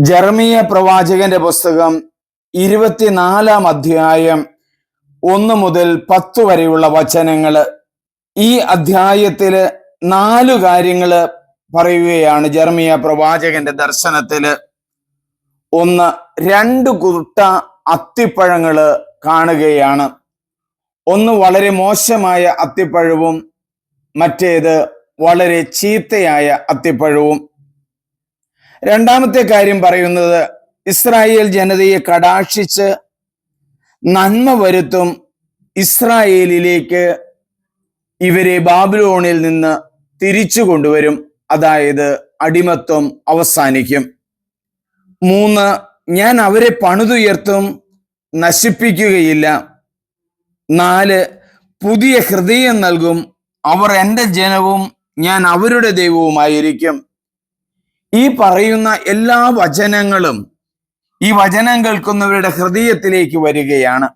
ജർമിയ പ്രവാചകന്റെ പുസ്തകം ഇരുപത്തിനാലാം അധ്യായം ഒന്ന് മുതൽ പത്ത് വരെയുള്ള വചനങ്ങൾ ഈ അധ്യായത്തിൽ നാല് കാര്യങ്ങൾ പറയുകയാണ് ജർമിയ പ്രവാചകന്റെ ദർശനത്തിൽ. ഒന്ന് രണ്ട് കുട്ട അത്തിപ്പഴങ്ങൾ കാണുകയാണ്. ഒന്ന് വളരെ മോശമായ അത്തിപ്പഴവും മറ്റേത് വളരെ ചീത്തയായ അത്തിപ്പഴവും. രണ്ടാമത്തെ കാര്യം പറയുന്നത് ഇസ്രായേൽ ജനതയെ കടാക്ഷിച്ച് നന്മ വരുത്തും ഇസ്രായേലിലേക്ക് ഇവരെ ബാബിലോണിൽ നിന്ന് തിരിച്ചു കൊണ്ടുവരും. അതായത് അടിമത്വം അവസാനിക്കും. മൂന്ന് ഞാൻ അവരെ പണിതുയർത്തും നശിപ്പിക്കുകയില്ല. നാല് പുതിയ ഹൃദയം നൽകും. അവർ എന്റെ ജനവും ഞാൻ അവരുടെ ദൈവവുമായിരിക്കും. ഈ പറയുന്ന എല്ലാ വചനങ്ങളും ഈ വചനം കേൾക്കുന്നവരുടെ ഹൃദയത്തിലേക്ക് വരികയാണ്.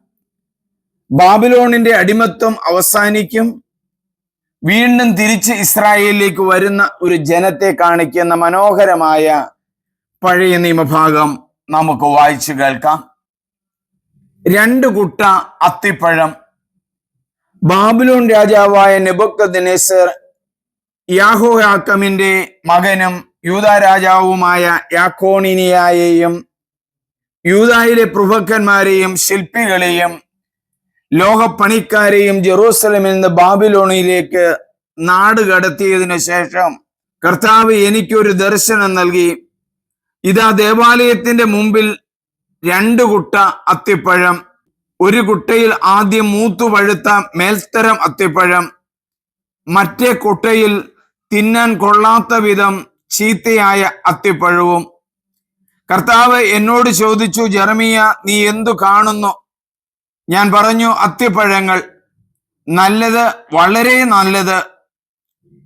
ബാബിലോണിന്റെ അടിമത്വം അവസാനിക്കും. വീണ്ടും തിരിച്ച് ഇസ്രായേലിലേക്ക് വരുന്ന ഒരു ജനത്തെ കാണിക്കുന്ന മനോഹരമായ പഴയ നിയമഭാഗം നമുക്ക് വായിച്ചു കേൾക്കാം. രണ്ട് കുട്ട അത്തിപ്പഴം. ബാബിലോൺ രാജാവായ നെബുക്കദ്നേസർ യാഹോയാക്കമിന്റെ മകനും യൂത രാജാവുമായ യാക്കോണിനിയായെയും യൂതായിലെ പ്രഭുക്കന്മാരെയും ശില്പികളെയും ലോകപ്പണിക്കാരെയും ജെറൂസലമിൽ നിന്ന് ബാബിലോണിയിലേക്ക് നാട് കടത്തിയതിനു ശേഷം കർത്താവ് എനിക്കൊരു ദർശനം നൽകി. ഇതാ ദേവാലയത്തിന്റെ മുമ്പിൽ രണ്ട് കുട്ട അത്തിപ്പഴം ഒരു കുട്ടയിൽ ആദ്യം മൂത്തു പഴുത്ത മേൽത്തരം അത്തിപ്പഴം മറ്റേ കുട്ടയിൽ തിന്നാൻ കൊള്ളാത്ത വിധം ചീത്തയായ അത്തിപ്പഴവും. കർത്താവ് എന്നോട് ചോദിച്ചു ജെറമിയ നീ എന്തു കാണുന്നു? ഞാൻ പറഞ്ഞു അത്തിപ്പഴങ്ങൾ. നല്ലത് വളരെ നല്ലത്.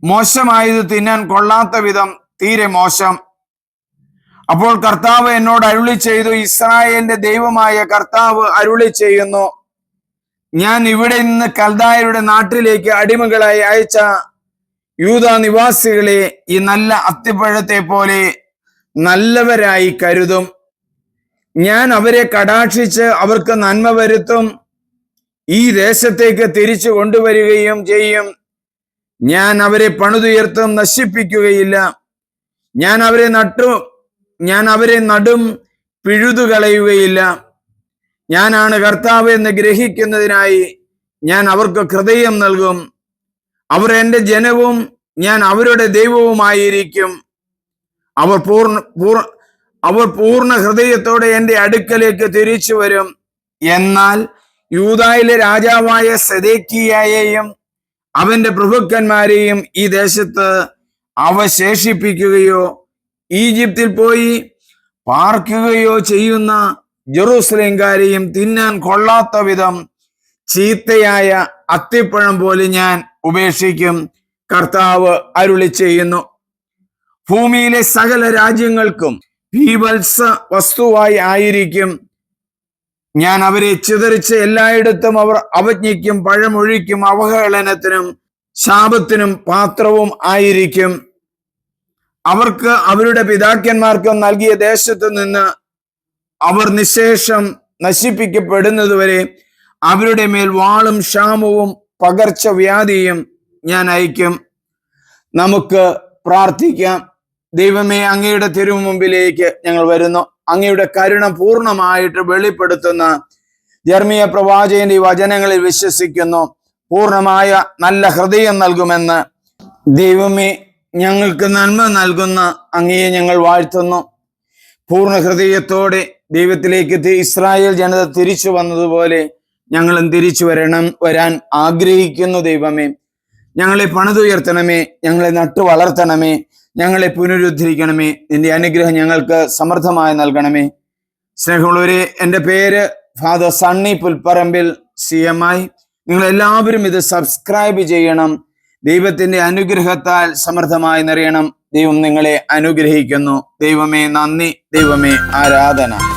മോശമായത് തിന്നാൻ കൊള്ളാത്ത വിധം തീരെ മോശം. അപ്പോൾ കർത്താവ് എന്നോട് അരുളി ചെയ്തു ഇസ്രായേലിന്റെ ദൈവമായ കർത്താവ് അരുളി ചെയ്യുന്നു. ഞാൻ ഇവിടെ നിന്ന് കൽദായരുടെ നാട്ടിലേക്ക് അടിമകളായി അയച്ച യൂത നിവാസികളെ ഈ നല്ല അത്തിപ്പഴത്തെ പോലെ നല്ലവരായി കരുതും. ഞാൻ അവരെ കടാക്ഷിച്ച് അവർക്ക് നന്മ വരുത്തും. ഈ ദേശത്തേക്ക് തിരിച്ചു കൊണ്ടുവരികയും ചെയ്യും. ഞാൻ അവരെ പണിതുയർത്തും നശിപ്പിക്കുകയില്ല. ഞാൻ അവരെ നട്ടു ഞാൻ അവരെ നടും പിഴുതു പിഴുതുകളയുകയില്ല. ഞാനാണ് കർത്താവ് എന്ന് ഗ്രഹിക്കുന്നതിനായി ഞാൻ അവർക്ക് ഹൃദയം നൽകും. അവർ എന്റെ ജനവും ഞാൻ അവരുടെ ദൈവവുമായിരിക്കും. അവർ പൂർണ പൂർ അവർ പൂർണ ഹൃദയത്തോടെ എന്റെ അടുക്കലേക്ക് തിരിച്ചു വരും. എന്നാൽ യൂതായിലെ രാജാവായ സദേക്കിയായെയും അവന്റെ പ്രഭുക്കന്മാരെയും ഈ ദേശത്ത് അവശേഷിപ്പിക്കുകയോ ഈജിപ്തിൽ പോയി പാർക്കുകയോ ചെയ്യുന്ന ജെറൂസലേംകാരെയും തിന്നാൻ കൊള്ളാത്ത വിധം ചീത്തയായ അത്തിപ്പഴം പോലെ ഞാൻ ഉപേക്ഷിക്കും. കർത്താവ് അരുളി ചെയ്യുന്നു. ഭൂമിയിലെ സകല രാജ്യങ്ങൾക്കും ഭീവത്സ വസ്തുവായി ആയിരിക്കും. ഞാൻ അവരെ ചിതറിച്ച് എല്ലായിടത്തും അവർ അവജ്ഞയ്ക്കും പഴമൊഴിക്കും അവഹേളനത്തിനും ശാപത്തിനും പാത്രവും ആയിരിക്കും. അവർക്ക് അവരുടെ പിതാക്കന്മാർക്കും നൽകിയ ദേശത്തു നിന്ന് അവർ നിശേഷം നശിപ്പിക്കപ്പെടുന്നതുവരെ അവരുടെ മേൽ വാളും ക്ഷാമവും പകർച്ചവ്യാധിയും ഞാൻ അയക്കും. നമുക്ക് പ്രാർത്ഥിക്കാം. ദൈവമേ അങ്ങയുടെ തിരുമുമ്പിലേക്ക് ഞങ്ങൾ വരുന്നു. അങ്ങയുടെ കരുണ പൂർണമായിട്ട് വെളിപ്പെടുത്തുന്ന ജർമ്മീയ പ്രവാചകന്റെ ഈ വചനങ്ങളിൽ വിശ്വസിക്കുന്നു. പൂർണമായ നല്ല ഹൃദയം നൽകുമെന്ന് ദൈവമേ ഞങ്ങൾക്ക് നന്മ നൽകുന്ന അങ്ങയെ ഞങ്ങൾ വാഴ്ത്തുന്നു. പൂർണ ഹൃദയത്തോടെ ദൈവത്തിലേക്ക് ഇസ്രായേൽ ജനത തിരിച്ചു വന്നതുപോലെ ഞങ്ങളും തിരിച്ചു വരണം വരാൻ ആഗ്രഹിക്കുന്നു ദൈവമേ. ഞങ്ങളെ പണിതുയർത്തണമേ ഞങ്ങളെ നട്ടു വളർത്തണമേ ഞങ്ങളെ പുനരുദ്ധരിക്കണമേ. നിന്റെ അനുഗ്രഹം ഞങ്ങൾക്ക് സമൃദ്ധമായി നൽകണമേ. സ്നേഹമുള്ളവരെ എന്റെ പേര് father Sunny Pulparambil C M I നിങ്ങൾ എല്ലാവരും ഇത് സബ്സ്ക്രൈബ് ചെയ്യണം. ദൈവത്തിന്റെ അനുഗ്രഹത്താൽ സമൃദ്ധമായി നിറയണം. ദൈവം നിങ്ങളെ അനുഗ്രഹിക്കുന്നു. ദൈവമേ നന്ദി. ദൈവമേ ആരാധന.